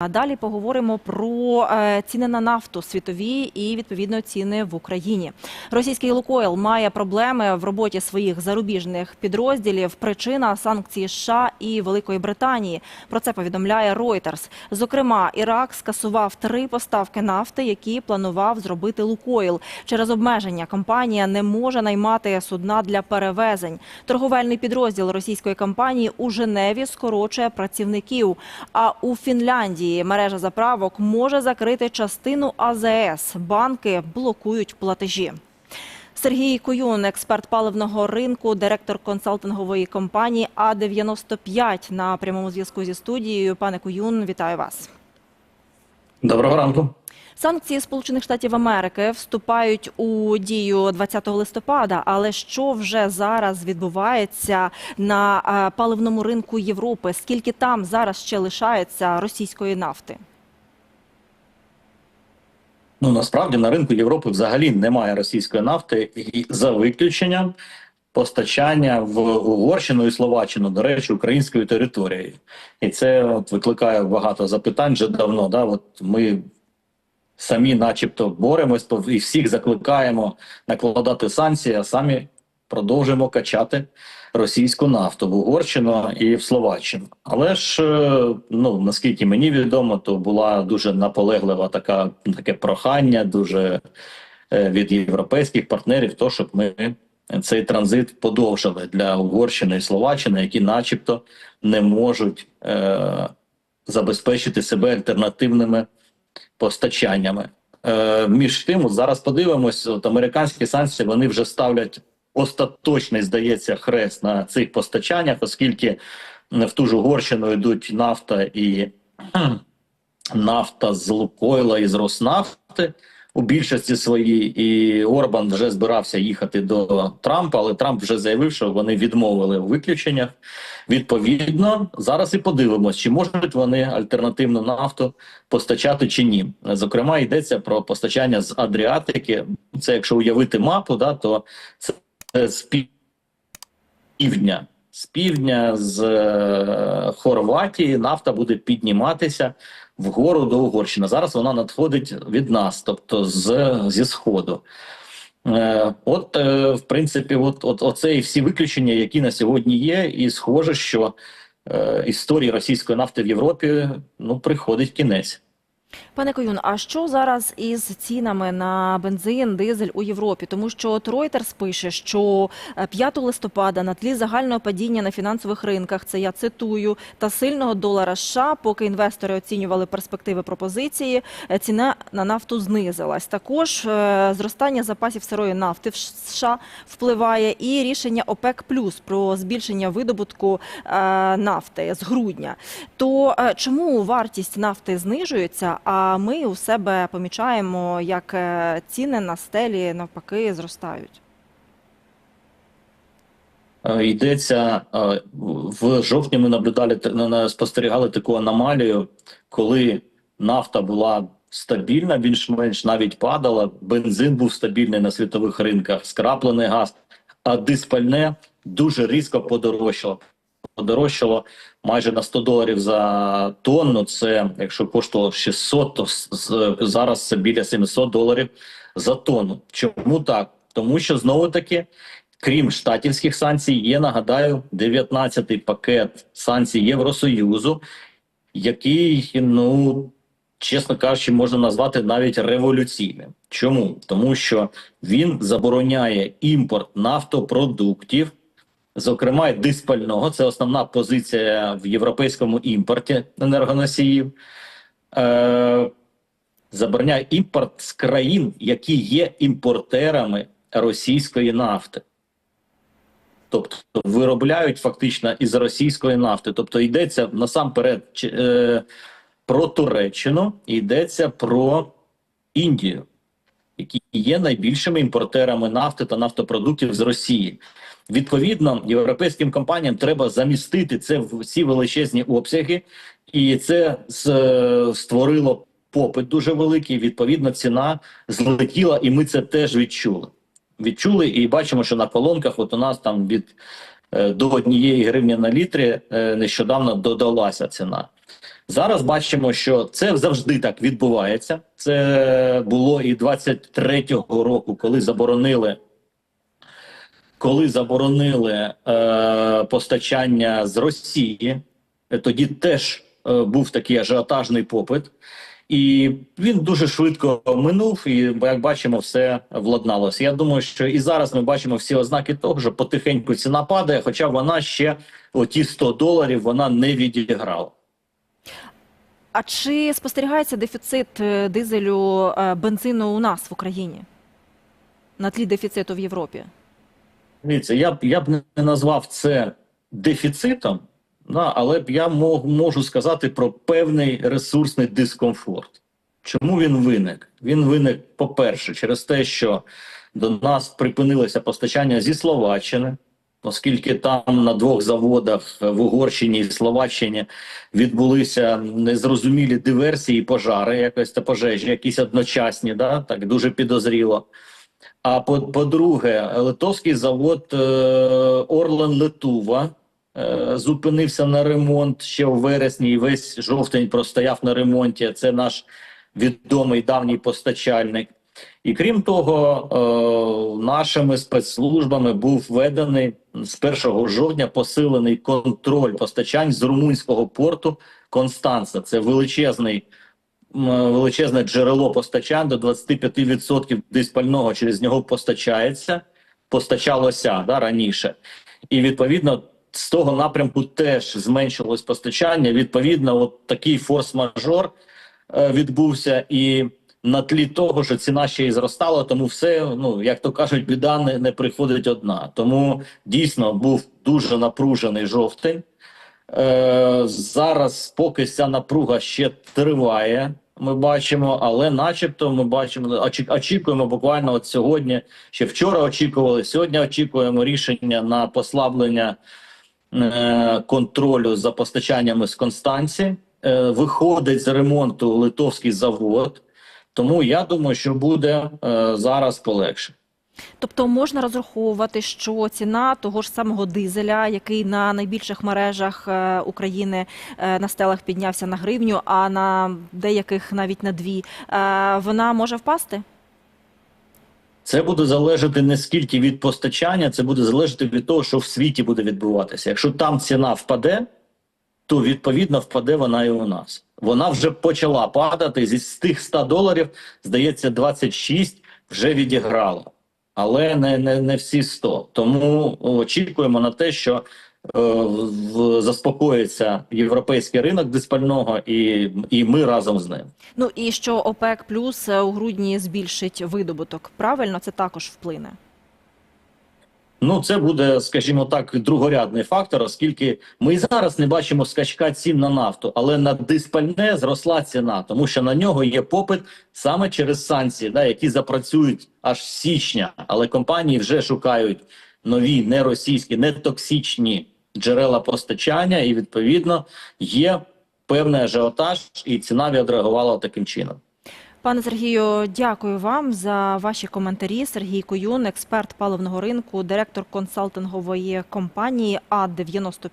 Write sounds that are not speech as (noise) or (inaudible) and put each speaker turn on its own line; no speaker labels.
Далі поговоримо про е, ціни на нафту світові і відповідно ціни в Україні. Російський Лукойл має проблеми в роботі своїх зарубіжних підрозділів. Причина санкції США і Великої Британії. Про це повідомляє Reuters. Зокрема, Ірак скасував три поставки нафти, які планував зробити Лукойл. Через обмеження компанія не може наймати судна для перевезень. Торговельний підрозділ російської компанії у Женеві скорочує працівників. А у Фінляндії мережа заправок може закрити частину АЗС. Банки блокують платежі. Сергій Куюн, експерт паливного ринку, директор консалтингової компанії А95 на прямому зв'язку зі студією. Пане Куюн, вітаю вас.
Доброго ранку.
Санкції Сполучених Штатів Америки вступають у дію 20 листопада. Але що вже зараз відбувається на е, паливному ринку Європи? Скільки там зараз ще лишається російської нафти?
Ну насправді на ринку Європи взагалі немає російської нафти, і за виключенням постачання в Угорщину і Словаччину, до речі, українською територією. І це от викликає багато запитань вже давно. Да? От ми самі, начебто, боремось і всіх закликаємо накладати санкції, а самі продовжуємо качати російську нафту в Угорщину і в Словаччину. Але ж е, ну наскільки мені відомо, то була дуже наполеглива така таке прохання, дуже е, від європейських партнерів, то щоб ми цей транзит подовжили для Угорщини і Словаччини, які, начебто, не можуть е, забезпечити себе альтернативними постачаннями. Е, між тим, от зараз подивимось, от американські санкції вони вже ставлять остаточний, здається, хрест на цих постачаннях, оскільки в ту ж Угорщину йдуть нафта і (clears throat) нафта з Лукойла і з Роснафти у більшості своїй, і Орбан вже збирався їхати до Трампа, але Трамп вже заявив, що вони відмовили у виключеннях. Відповідно, зараз і подивимось, чи можуть вони альтернативну нафту постачати чи ні. Зокрема, йдеться про постачання з Адріатики. Це якщо уявити мапу, да, то це з півдня. З півдня з е, Хорватії нафта буде підніматися вгору до Угорщини. Зараз вона надходить від нас, тобто з, зі сходу. Е, от, е, в принципі, от, от оце і всі виключення, які на сьогодні є, і схоже, що е, історії російської нафти в Європі ну приходить кінець.
Пане Коюн, а що зараз із цінами на бензин, дизель у Європі? Тому що от Reuters пише, що е, 5 листопада на тлі загального падіння на фінансових ринках, це я цитую, та сильного долара США, поки інвестори оцінювали перспективи пропозиції, е, ціна на нафту знизилась. Також е, зростання запасів сирої нафти в США впливає і рішення ОПЕК плюс про збільшення видобутку е, нафти з грудня. То е, чому вартість нафти знижується? А ми у себе помічаємо, як е, ціни на стелі навпаки зростають.
Е, Йдеться е, в жовтні. Ми наблюдали спостерігали таку аномалію, коли нафта була стабільна, більш-менш навіть падала. Бензин був стабільний на світових ринках, скраплений газ, а диспальне дуже різко подорожчало. Подорожчало майже на 100 доларів за тонну. Це якщо коштувало 600, то зараз це біля 700 доларів за тонну. Чому так? Тому що знову таки крім штатівських санкцій, є нагадаю 19-й пакет санкцій Євросоюзу, який, ну чесно кажучи, можна назвати навіть революційним. Чому? Тому що він забороняє імпорт нафтопродуктів, зокрема диспального. Це основна позиція в європейському імпорті енергоносіїв. Е, забороняє імпорт з країн, які є імпортерами російської нафти. Тобто виробляють фактично із російської нафти. Тобто йдеться насамперед е, про Туреччину, йдеться про Індію, які є найбільшими імпортерами нафти та нафтопродуктів з Росії. Відповідно, європейським компаніям треба замістити це в ці величезні обсяги, і це створило попит дуже великий. Відповідно, ціна злетіла, і ми це теж відчули. Відчули і бачимо, що на колонках, от у нас там від е, до однієї гривні на літрі е, нещодавно додалася ціна. Зараз бачимо, що це завжди так відбувається. Це було і 23-го року, коли заборонили, коли заборонили е, постачання з Росії. Тоді теж е, був такий ажіотажний попит, і він дуже швидко минув. І як бачимо, все владналося. Я думаю, що і зараз ми бачимо всі ознаки того, що потихеньку ціна падає, хоча вона ще оті 100 доларів вона не відіграла.
А чи спостерігається дефіцит е, дизелю е, бензину у нас в Україні на тлі дефіциту в Європі?
Дивіться, я б я б не назвав це дефіцитом, але б я мог, можу сказати про певний ресурсний дискомфорт. Чому він виник? Він виник, по-перше, через те, що до нас припинилося постачання зі Словаччини, оскільки там на двох заводах в Угорщині і Словаччині відбулися незрозумілі диверсії, пожари, якось та пожежі, якісь одночасні, да, так дуже підозріло. А по- по-друге, литовський завод е, Орлен Литува е, зупинився на ремонт ще у вересні, і весь жовтень простояв на ремонті. Це наш відомий давній постачальник. І крім того, е, нашими спецслужбами був введений з 1 жовтня посилений контроль постачань з румунського порту Констанца. Це величезний величезне джерело постачань до 25% диспального через нього постачається, постачалося да, раніше. І відповідно з того напрямку теж зменшилось постачання. Відповідно, от такий форс-мажор е, відбувся і. На тлі того, що ціна ще й зростала, тому все, ну як то кажуть, біда не, не приходить одна. Тому дійсно був дуже напружений жовтень. Е, зараз, поки ця напруга ще триває, ми бачимо, але начебто ми бачимо, очі- очікуємо буквально от сьогодні. Ще вчора очікували, сьогодні очікуємо рішення на послаблення е, контролю за постачаннями з Констанції. Е, виходить з ремонту литовський завод. Тому я думаю, що буде е, зараз полегше.
Тобто можна розраховувати, що ціна того ж самого дизеля, який на найбільших мережах е, України е, на стелах піднявся на гривню, а на деяких навіть на дві, е, вона може впасти?
Це буде залежати не скільки від постачання, це буде залежати від того, що в світі буде відбуватися. Якщо там ціна впаде, то відповідно впаде вона і у нас. Вона вже почала падати з тих 100 доларів, здається, 26 вже відіграла, але не, не, не всі 100. Тому очікуємо на те, що е, в- заспокоїться європейський ринок диспального, і, і ми разом з ним.
Ну і що ОПЕК плюс е, у грудні збільшить видобуток. Правильно, це також вплине.
Ну, це буде, скажімо так, другорядний фактор, оскільки ми і зараз не бачимо скачка цін на нафту, але на диспальне зросла ціна, тому що на нього є попит саме через санкції, да, які запрацюють аж з січня. Але компанії вже шукають нові, не російські, не токсичні джерела постачання, і відповідно є певний ажіотаж, і ціна відреагувала таким чином.
Пане Сергію, дякую вам за ваші коментарі. Сергій Коюн, експерт паливного ринку, директор консалтингової компанії А 95